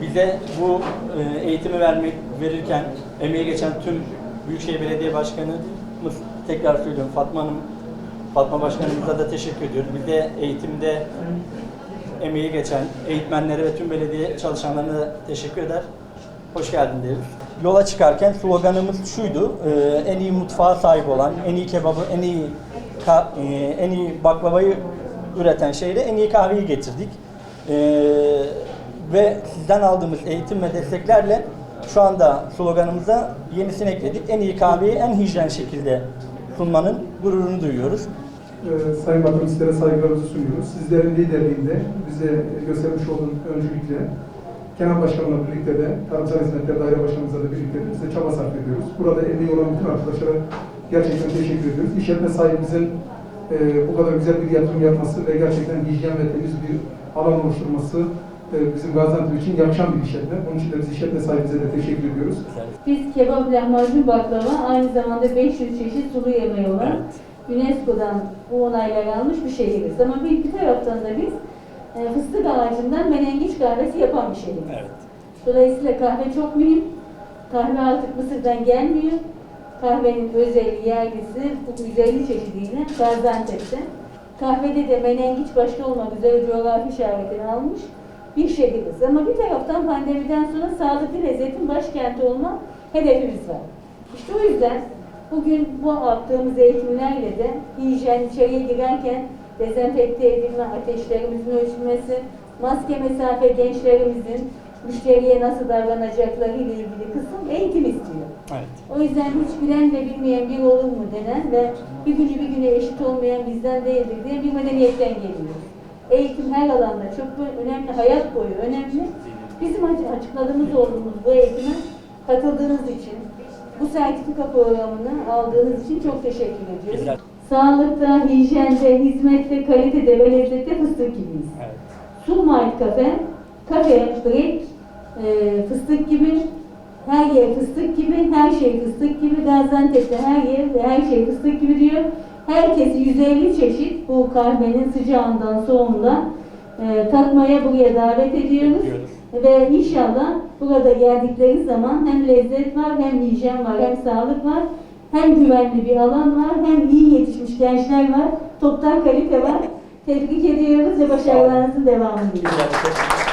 Bize bu e, eğitimi vermek verirken emeği geçen tüm Büyükşehir Belediye Başkanımız tekrar söylüyorum Fatma Hanım Fatma Başkanımıza da teşekkür ediyoruz. Bize eğitimde emeği geçen eğitmenlere ve tüm belediye çalışanlarına da teşekkür eder. Hoş geldin deriz. Yola çıkarken sloganımız şuydu. e, en iyi mutfağa sahip olan, en iyi kebabı, en iyi e, en iyi baklavayı üreten şehre en iyi kahveyi getirdik. Ve sizden aldığımız eğitim ve desteklerle şu anda sloganımıza yenisini ekledik. En iyi kahveyi en hijyen şekilde sunmanın gururunu duyuyoruz. Ee, Sayın Bakanım sizlere saygılarımızı sunuyoruz. Sizlerin liderliğinde bize göstermiş olduğunuz öncülükle Kenan Başkanımla birlikte de Tarımsal Hizmetler Daire Başkanımızla da birlikte de size çaba sarf ediyoruz. Burada emeği olan bütün arkadaşlara gerçekten teşekkür ediyoruz. İşletme sahibimizin e, bu kadar güzel bir yatırım yapması ve gerçekten hijyen ve temiz bir alan oluşturması bizim Gaziantep için yakışan bir işletme. Onun için de biz işletme sahibimize de teşekkür ediyoruz. Biz kebap, lahmacun, baklava aynı zamanda 500 çeşit sulu yemeği olan UNESCO'dan bu onaylar almış bir şehiriz. Ama bir, bir taraftan da biz e, fıstık ağacından menengiç kahvesi yapan bir şehiriz. Evet. Dolayısıyla kahve çok mühim. Kahve artık Mısır'dan gelmiyor. Kahvenin özelliği, yerlisi bu 150 çeşidiyle Gaziantep'te. Kahvede de menengiç başta olmak üzere coğrafi işaretini almış bir şehiriz. Ama bir taraftan pandemiden sonra sağlıklı lezzetin başkenti olma hedefimiz var. İşte o yüzden bugün bu yaptığımız eğitimlerle de hijyen içeriye girerken dezenfekte edilme, ateşlerimizin ölçülmesi, maske mesafe gençlerimizin müşteriye nasıl davranacakları ile ilgili kısım eğitim istiyor. Evet. O yüzden hiç bilen ve bilmeyen bir olur mu denen ve bir günü bir güne eşit olmayan bizden değildir diye bir medeniyetten geliyoruz. Eğitim her alanda çok önemli, hayat boyu önemli. Bizim açı- açıkladığımız olduğumuz bu eğitime katıldığınız için, bu sertifika programını aldığınız için çok teşekkür ediyoruz. Bizler- Sağlıkta, hijyende, hizmette, kalitede ve lezzette fıstık gibiyiz. Evet. Sulmite Cafe, kafe, break, e, fıstık gibi, her yer fıstık gibi, her şey fıstık gibi. Gaziantep'te her yer ve her şey fıstık gibi diyor. Herkesi 150 çeşit bu kahvenin sıcağından, soğuğundan e, tatmaya buraya davet ediyoruz. Ve inşallah burada geldikleri zaman hem lezzet var, hem hijyen var, hem sağlık var, hem güvenli bir alan var, hem iyi yetişmiş gençler var, toptan kalite var. Tebrik ediyoruz ve başarılarınızın devamını diliyoruz.